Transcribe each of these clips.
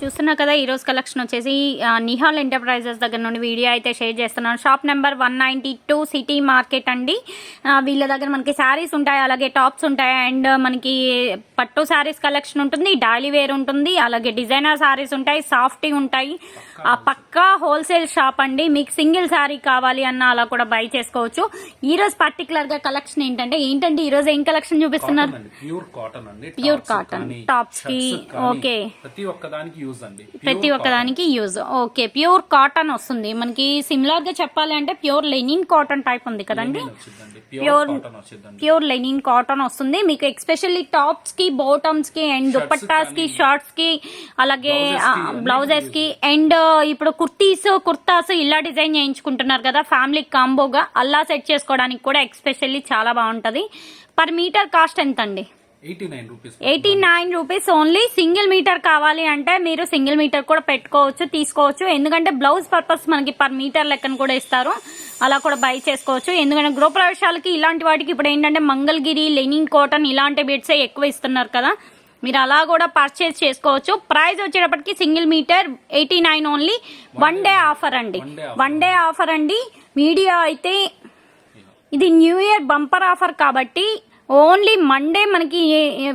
చూస్తున్నా కదా ఈ రోజు కలెక్షన్ వచ్చేసి నిహాల్ ఎంటర్ప్రైజెస్ దగ్గర నుండి వీడియో అయితే షేర్ చేస్తున్నాను. Shop number one ninety two city market అండి. వీళ్ళ దగ్గర మనకి శారీస్ ఉంటాయి అలాగే టాప్స్ ఉంటాయి అండ్ మనకి పట్టు శారీస్ కలెక్షన్ ఉంటుంది డైలీ వేర్ ఉంటుంది అలాగే డిజైనర్ శారీస్ ఉంటాయి సాఫ్టీ ఉంటాయి. ఆ పక్కా హోల్సేల్ షాప్ అండి. మీకు సింగిల్ శారీ కావాలి అన్న అలా కూడా బై చేసుకోవచ్చు. ఈ రోజు పర్టికులర్గా కలెక్షన్ ఏంటంటే ఏంటంటే ఈ రోజు ఏం కలెక్షన్ చూపిస్తున్నారు? ప్యూర్ కాటన్ అండి. Pure Tops cotton. కానీ, Tops కి, shirts కానీ, okay. ప్రతి ఒక్కదానికి యూజ్ అండి. ప్రతి ఒక్కదానికి యూజ్ ఓకే ప్యూర్ కాటన్ వస్తుంది. మనకి సిమిలర్గా చెప్పాలి అంటే ప్యూర్ లెనిన్ కాటన్ టైప్ ఉంది కదండి? ప్యూర్ ప్యూర్ లెనిన్ కాటన్ వస్తుంది. మీకు ఎక్స్పెషల్లీ టాప్స్కి బాటమ్స్కి అండ్ దుపట్టాస్కి షార్ట్స్కి అలాగే బ్లౌజెస్కి అండ్ ఇప్పుడు కుర్తీస్ కుర్తాస్ ఇలా డిజైన్ చేయించుకుంటున్నారు కదా ఫ్యామిలీ కాంబోగా అలా సెట్ చేసుకోవడానికి కూడా ఎక్స్పెషల్లీ చాలా బాగుంటది. పర్ మీటర్ కాస్ట్ ఎంత అండి eighty nine rupees. Only single metre కావాలి అంటే మీరు సింగిల్ మీటర్ కూడా పెట్టుకోవచ్చు తీసుకోవచ్చు. ఎందుకంటే బ్లౌజ్ పర్పస్ మనకి పర్ మీటర్ లెక్కన కూడా ఇస్తారు. అలా కూడా బై చేసుకోవచ్చు. ఎందుకంటే గృహప్రవేశాలకి ఇలాంటి వాటికి ఇప్పుడు ఏంటంటే మంగళగిరి లెనిన్ కాటన్ ఇలాంటి బిట్సే ఎక్కువ ఇస్తున్నారు కదా. మీరు అలా కూడా పర్చేస్ చేసుకోవచ్చు. ప్రైస్ వచ్చేటప్పటికి single metre eighty nine only one day offer అండి. వన్ డే ఆఫర్ అండి. మీడియా అయితే ఇది న్యూ ఇయర్ బంపర్ ఆఫర్ కాబట్టి ఓన్లీ మండే మనకి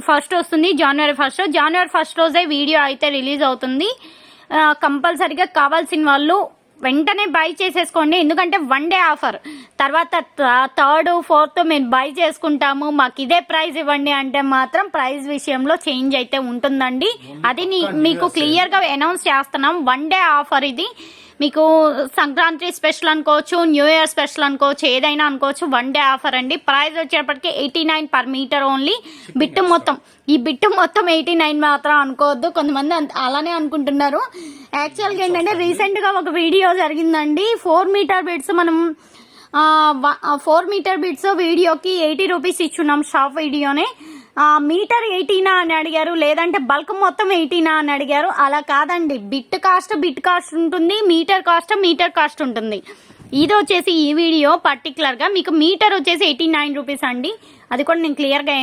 ఫస్ట్ వస్తుంది జనవరి ఫస్ట్ జనవరి ఫస్ట్ రోజే వీడియో అయితే రిలీజ్ అవుతుంది. కంపల్సరీగా కావాల్సిన వాళ్ళు వెంటనే బై చేసేసుకోండి. ఎందుకంటే వన్ డే ఆఫర్ తర్వాత థర్డ్ ఫోర్త్ మేము బై చేసుకుంటాము. మాకు ఇదే ప్రైస్ ఇవ్వండి అంటే మాత్రం ప్రైస్ విషయంలో చేంజ్ అయితే ఉంటుందండి. అది మీకు క్లియర్గా అనౌన్స్ చేస్తున్నాం. వన్ డే ఆఫర్ ఇది. మీకు సంక్రాంతి స్పెషల్ అనుకోవచ్చు న్యూ ఇయర్ స్పెషల్ అనుకోవచ్చు ఏదైనా అనుకోవచ్చు వన్ డే ఆఫర్ అండి. ప్రైస్ వచ్చేటప్పటికి eighty nine per metre only. Bit మొత్తం. ఈ బిట్టు మొత్తం ఎయిటీ నైన్ మాత్రం అనుకోవద్దు. కొంతమంది అంత- అలానే అనుకుంటున్నారు. యాక్చువల్గా ఏంటంటే రీసెంట్గా ఒక వీడియో జరిగిందండి. ఫోర్ మీటర్ బిట్స్ మనం ఫోర్ మీటర్ బిట్స్ వీడియోకి ఎయిటీ రూపీస్ ఇచ్చున్నాం షాప్ వీడియోనే. మీటర్ ఎయిటీనా అని అడిగారు లేదంటే బల్క్ మొత్తం ఎయిటీనా అని అడిగారు. అలా కాదండి బిట్ కాస్ట్ బిట్ కాస్ట్ ఉంటుంది మీటర్ కాస్ట్ మీటర్ కాస్ట్ ఉంటుంది. ఇది వచ్చేసి ఈ వీడియో పర్టికులర్గా మీకు మీటర్ వచ్చేసి ఎయిటీ నైన్ రూపీస్ అండి. అది కూడా నేను క్లియర్గా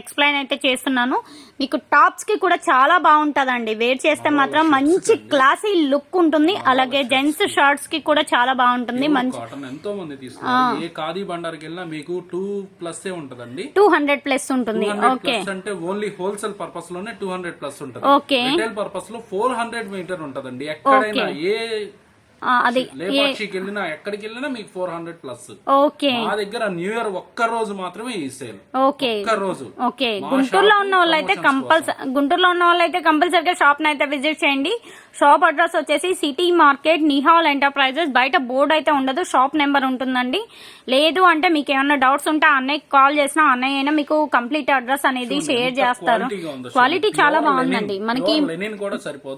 ఎక్స్ప్లెయిన్ అయితే చేస్తున్నాను. మీకు టాప్స్కి కూడా చాలా బాగుంటదండి. వేర్ చేస్తే మాత్రం మంచి క్లాసీ లుక్ ఉంటుంది. అలాగే జెంట్స్ షర్ట్స్కి కూడా చాలా బాగుంటుంది. మంచి ఎంతో మంది ఏ ఖాదీ బండార్కి వెళ్ళినా మీకు టూ ప్లస్ ఉంటదండి. టూ హండ్రెడ్ ప్లస్ ఉంటుంది. ఓకే. అంటే ఓన్లీ హోల్సేల్ పర్పస్లోనే టూ హండ్రెడ్ ప్లస్ ఉంటది. ఓకే. రిటైల్ పర్పస్లో ఫోర్ హండ్రెడ్ మీటర్ ఉంటదండి. ఎక్కడైనా ఏ అది లేపాక్షికి వెళ్ళినా ఎక్కడికి వెళ్ళినా మీకు ఫోర్ హండ్రెడ్ ప్లస్ ఓకే. మా దగ్గర న్యూ ఇయర్ ఒక్క రోజు మాత్రమే ఈ సేల్ ఓకే. ఒక్క రోజు ఓకే గుంటూరులో ఉన్న వాళ్ళైతే కంపల్సరీ గుంటూరులో ఉన్న వాళ్ళైతే కంపల్సరీగా షాప్ అయితే విజిట్ చేయండి. షాప్ అడ్రస్ వచ్చేసి సిటీ మార్కెట్ నిహాల్ ఎంటర్ప్రైజెస్ బయట బోర్డు అయితే ఉండదు షాప్ నెంబర్ ఉంటుందండి. లేదు అంటే మీకు ఏమైనా డౌట్స్ ఉంటే ఆ అన్నయ్యకి కాల్ చేసినా అన్నయ్య అయినా మీకు కంప్లీట్ అడ్రస్ అనేది షేర్ చేస్తారు. క్వాలిటీ చాలా బాగుందండి. మనకి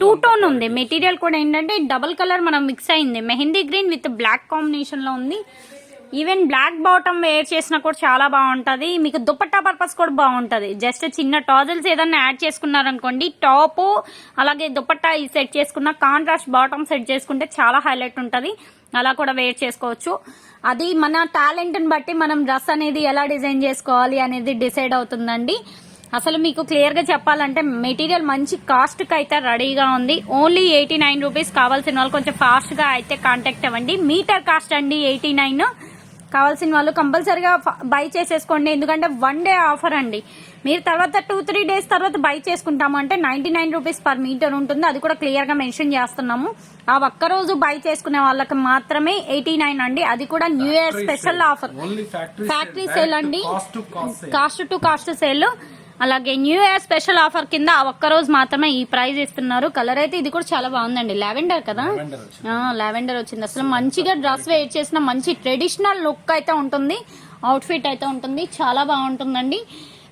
టూ టోన్ ఉంది. మెటీరియల్ కూడా ఏంటంటే డబుల్ కలర్ మనం మిక్స్ అయింది. మెహందీ గ్రీన్ విత్ బ్లాక్ కాంబినేషన్లో ఉంది. ఈవెన్ బ్లాక్ బాటమ్ వేర్ చేసినా కూడా చాలా బాగుంటుంది. మీకు దుపట్టా పర్పస్ కూడా బాగుంటుంది. జస్ట్ చిన్న టాజల్స్ ఏదన్నా యాడ్ చేసుకున్నారనుకోండి టాప్ అలాగే దుపట్టా సెట్ చేసుకున్న కాంట్రాస్ట్ బాటమ్ సెట్ చేసుకుంటే చాలా హైలైట్ ఉంటుంది. అలా కూడా వేర్ చేసుకోవచ్చు. అది మన టాలెంట్ని బట్టి మనం డ్రెస్ అనేది ఎలా డిజైన్ చేసుకోవాలి అనేది డిసైడ్ అవుతుందండి. అసలు మీకు క్లియర్గా చెప్పాలంటే మెటీరియల్ మంచి కాస్ట్కి అయితే రెడీగా ఉంది. ఓన్లీ ఎయిటీ నైన్ రూపీస్ కావాల్సిన వాళ్ళు కొంచెం ఫాస్ట్గా అయితే కాంటాక్ట్ అవ్వండి. మీటర్ కాస్ట్ అండి ఎయిటీ నైన్ కావాల్సిన వాళ్ళు కంపల్సరీగా బై చేసేసుకోండి. ఎందుకంటే వన్ డే ఆఫర్ అండి. మీరు తర్వాత టూ త్రీ డేస్ తర్వాత బై చేసుకుంటాము అంటే ninety nine rupees per metre ఉంటుంది. అది కూడా క్లియర్గా మెన్షన్ చేస్తున్నాము. ఆ ఒక్క రోజు బై చేసుకునే వాళ్ళకి మాత్రమే ఎయిటీ నైన్ అండి. అది కూడా New Year special offer factory sale అండి. కాస్ట్ టు కాస్ట్ సేల్ అలాగే న్యూ ఇయర్ స్పెషల్ ఆఫర్ కింద ఆ ఒక్క రోజు మాత్రమే ఈ ప్రైస్ ఇస్తున్నారు. కలర్ అయితే ఇది కూడా చాలా బాగుందండి. లావెండర్ కదా? లావెండర్ వచ్చింది. అసలు మంచిగా డ్రెస్ వేర్ చేసిన మంచి ట్రెడిషనల్ లుక్ అయితే ఉంటుంది. అవుట్ఫిట్ అయితే ఉంటుంది. చాలా బాగుంటుందండి.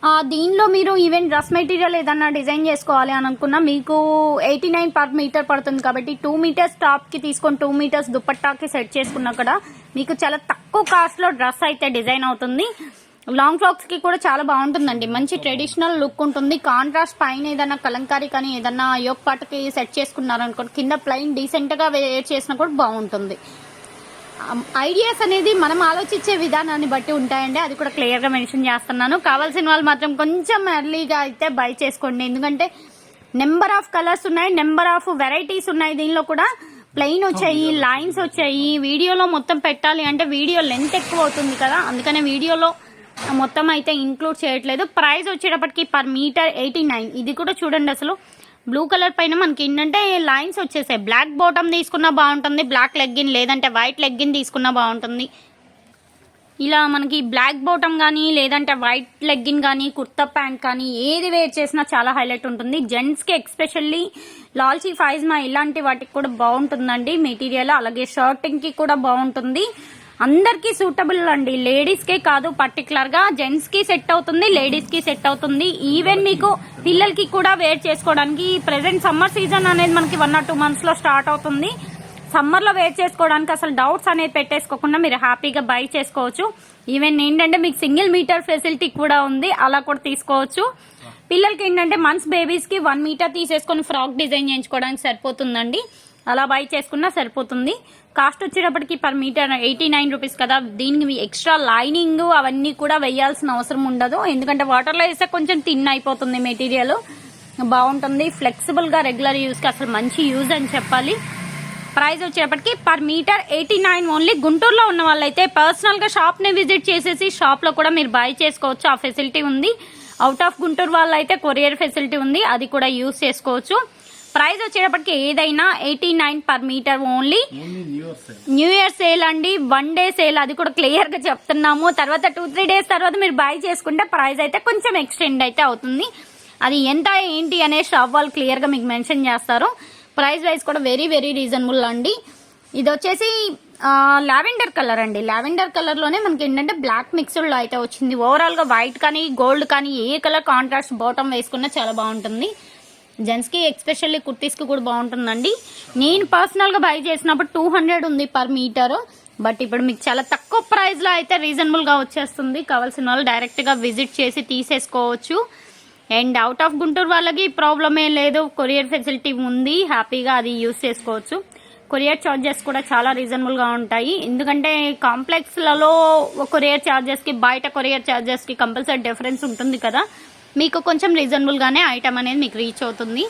ఆ, దీనిలో మీరు ఈవెన్ డ్రెస్ మెటీరియల్ ఏదన్నా డిజైన్ చేసుకోవాలి అని అనుకున్నా మీకు ఎయిటీ నైన్ పర్ మీటర్ పడుతుంది కాబట్టి టూ మీటర్స్ టాప్కి తీసుకొని టూ మీటర్స్ దుపట్టాకి సెట్ చేసుకున్నా కూడా మీకు చాలా తక్కువ కాస్ట్లో డ్రెస్ అయితే డిజైన్ అవుతుంది. లాంగ్ ఫ్రాక్స్కి కూడా చాలా బాగుంటుందండి. మంచి ట్రెడిషనల్ లుక్ ఉంటుంది. కాంట్రాస్ట్ పైన ఏదైనా కలంకారీ కానీ ఏదన్నా యోగ్ పాటకి సెట్ చేసుకున్నారనుకోండి కింద ప్లెయిన్ డీసెంట్గా వేర్ చేసినా కూడా బాగుంటుంది. ఐడియాస్ అనేది మనం ఆలోచించే విధానాన్ని బట్టి ఉంటాయండి. అది కూడా క్లియర్గా మెన్షన్ చేస్తున్నాను. కావాల్సిన వాళ్ళు మాత్రం కొంచెం ఎర్లీగా అయితే బై చేసుకోండి. ఎందుకంటే నెంబర్ ఆఫ్ కలర్స్ ఉన్నాయి నెంబర్ ఆఫ్ వెరైటీస్ ఉన్నాయి. దీనిలో కూడా ప్లెయిన్ వచ్చాయి లైన్స్ వచ్చాయి. వీడియోలో మొత్తం పెట్టాలి అంటే వీడియో లెంత్ ఎక్కువ అవుతుంది కదా. అందుకనే వీడియోలో మొత్తం అయితే ఇంక్లూడ్ చేయట్లేదు. ప్రైస్ వచ్చేటప్పటికి పర్ మీటర్ ఎయిటీ నైన్ ఇది కూడా చూడండి అసలు. బ్లూ కలర్ పైన మనకి ఏంటంటే లైన్స్ వచ్చేసాయి. బ్లాక్ బాటమ్ తీసుకున్నా బాగుంటుంది. బ్లాక్ లెగ్గిన్ లేదంటే వైట్ లెగ్గిన్ తీసుకున్నా బాగుంటుంది. ఇలా మనకి బ్లాక్ బాటమ్ కానీ లేదంటే వైట్ లెగ్గిన్ కానీ కుర్తా ప్యాంట్ కానీ ఏది వేర్ చేసినా చాలా హైలైట్ ఉంటుంది. జెంట్స్కి ఎక్స్పెషల్లీ లాల్చీ ఫైజ్మా ఇలాంటి వాటికి కూడా బాగుంటుందండి. మెటీరియల్ అలాగే షర్టింగ్కి కూడా బాగుంటుంది. అందరికీ సూటబుల్ అండి. లేడీస్కే కాదు పర్టికులర్గా జెంట్స్కి సెట్ అవుతుంది లేడీస్కి సెట్ అవుతుంది. ఈవెన్ మీకు పిల్లలకి కూడా వేర్ చేసుకోవడానికి ప్రెసెంట్ సమ్మర్ సీజన్ అనేది మనకి వన్ ఆర్ టూ మంత్స్లో స్టార్ట్ అవుతుంది. సమ్మర్లో వేర్ చేసుకోవడానికి అసలు డౌట్స్ అనేది పెట్టేసుకోకుండా మీరు హ్యాపీగా బై చేసుకోవచ్చు. ఈవెన్ ఏంటంటే మీకు సింగిల్ మీటర్ ఫెసిలిటీ కూడా ఉంది అలా కూడా తీసుకోవచ్చు. పిల్లలకి ఏంటంటే మంత్స్ బేబీస్కి వన్ మీటర్ తీసేసుకొని ఫ్రాక్ డిజైన్ చేయించుకోవడానికి సరిపోతుందండి. అలా బై చేసుకున్నా సరిపోతుంది. కాస్ట్ వచ్చేటప్పటికి per metre eighty nine rupees కదా. దీనికి ఎక్స్ట్రా లైనింగ్ అవన్నీ కూడా వేయాల్సిన అవసరం ఉండదు. ఎందుకంటే వాటర్లో వేస్తే కొంచెం థిన్ అయిపోతుంది మెటీరియల్ బాగుంటుంది. ఫ్లెక్సిబుల్గా రెగ్యులర్ యూస్కి అసలు మంచి యూజ్ అని చెప్పాలి. ప్రైస్ వచ్చేటప్పటికి per metre eighty nine only గుంటూరులో ఉన్న వాళ్ళైతే పర్సనల్గా షాప్ని విజిట్ చేసేసి షాప్లో కూడా మీరు బై చేసుకోవచ్చు. ఆ ఫెసిలిటీ ఉంది. అవుట్ ఆఫ్ గుంటూరు వాళ్ళైతే కొరియర్ ఫెసిలిటీ ఉంది. అది కూడా యూస్ చేసుకోవచ్చు. ప్రైస్ వచ్చేటప్పటికి ఏదైనా eighty nine per metre only. New Year sale అండి. వన్ డే సేల్ అది కూడా క్లియర్గా చెప్తున్నాము. తర్వాత టూ త్రీ డేస్ తర్వాత మీరు బై చేసుకుంటే ప్రైస్ అయితే కొంచెం ఎక్స్టెండ్ అయితే అవుతుంది. అది ఎంత ఏంటి అనే షాప్ వాళ్ళు క్లియర్గా మీకు మెన్షన్ చేస్తారు. ప్రైస్ వైజ్ కూడా వెరీ వెరీ రీజనబుల్ అండి. ఇది వచ్చేసి లావెండర్ కలర్ అండి. లావెండర్ కలర్లోనే మనకి ఏంటంటే బ్లాక్ మిక్స్డ్లో అయితే వచ్చింది. ఓవరాల్గా వైట్ కానీ గోల్డ్ కానీ ఏ కలర్ కాంట్రాస్ట్ బాటమ్ వేసుకున్నా చాలా బాగుంటుంది. జెంట్స్కి ఎక్స్పెషల్లీ కుర్తీస్కి కూడా బాగుంటుందండి. నేను పర్సనల్గా బై చేసినప్పుడు టూ హండ్రెడ్ ఉంది పర్ మీటర్ బట్ ఇప్పుడు మీకు చాలా తక్కువ ప్రైస్లో అయితే రీజనబుల్గా వచ్చేస్తుంది. కావాల్సిన వాళ్ళు డైరెక్ట్గా విజిట్ చేసి తీసేసుకోవచ్చు. అండ్ అవుట్ ఆఫ్ గుంటూరు వాళ్ళకి ప్రాబ్లం ఏం లేదు. కొరియర్ ఫెసిలిటీ ఉంది. హ్యాపీగా అది యూస్ చేసుకోవచ్చు. కొరియర్ ఛార్జెస్ కూడా చాలా రీజనబుల్గా ఉంటాయి. ఎందుకంటే కాంప్లెక్స్లలో కొరియర్ ఛార్జెస్కి బయట కొరియర్ ఛార్జెస్కి కంపల్సరీ డిఫరెన్స్ ఉంటుంది కదా. మీకు కొంచెం రీజనబుల్ గానే ఐటమ్ అనేది మీకు రీచ్ అవుతుంది.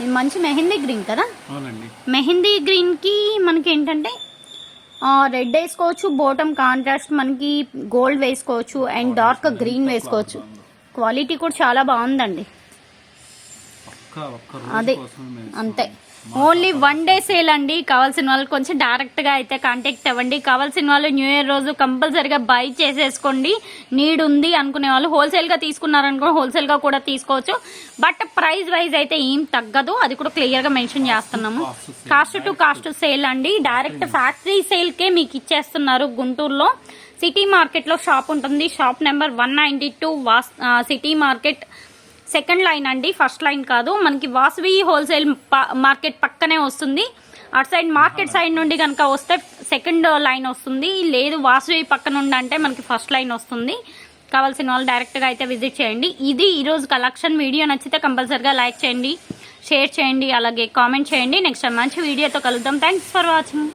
ఇది మంచి మెహందీ గ్రీన్ కదా? మెహందీ గ్రీన్కి మనకి ఏంటంటే రెడ్ వేసుకోవచ్చు బాటమ్ కాంట్రాస్ట్ మనకి గోల్డ్ వేసుకోవచ్చు అండ్ డార్క్ గ్రీన్ వేసుకోవచ్చు క్వాలిటీ కూడా చాలా బాగుందండి. అదే అంతే. ఓన్లీ వన్ డే సేల్ అండి. కావాల్సిన వాళ్ళు కొంచెం డైరెక్ట్గా అయితే కాంటాక్ట్ అవ్వండి. కావాల్సిన వాళ్ళు న్యూ ఇయర్ రోజు కంపల్సరీగా బై చేసేసుకోండి. నీడ్ ఉంది అనుకునే వాళ్ళు హోల్సేల్గా తీసుకున్నారనుకో హోల్సేల్గా కూడా తీసుకోవచ్చు. బట్ ప్రైస్ వైజ్ అయితే ఏం తగ్గదు. అది కూడా క్లియర్గా మెన్షన్ చేస్తున్నాము. కాస్ట్ టు కాస్ట్ సేల్ అండి. డైరెక్ట్ ఫ్యాక్టరీ సేల్ కే మీకు ఇచ్చేస్తున్నారు గుంటూరులో. సిటీ మార్కెట్లో షాప్ ఉంటుంది. Shop number one ninety two was city market second line అండి ఫస్ట్ లైన్ కాదు. మనకి వాసవి హోల్సేల్ మార్కెట్ పక్కనే వస్తుంది. అటు సైడ్ మార్కెట్ సైడ్ నుండి కనుక వస్తే సెకండ్ లైన్ వస్తుంది. లేదు వాసవి పక్క నుండి అంటే మనకి ఫస్ట్ లైన్ వస్తుంది. కావాల్సిన వాళ్ళు డైరెక్ట్గా అయితే విజిట్ చేయండి. ఇది ఈరోజు కలెక్షన్ వీడియో నచ్చితే కంపల్సరిగా లైక్ చేయండి షేర్ చేయండి అలాగే కామెంట్ చేయండి. నెక్స్ట్ మంచి వీడియోతో కలుద్దాం. Thanks for watching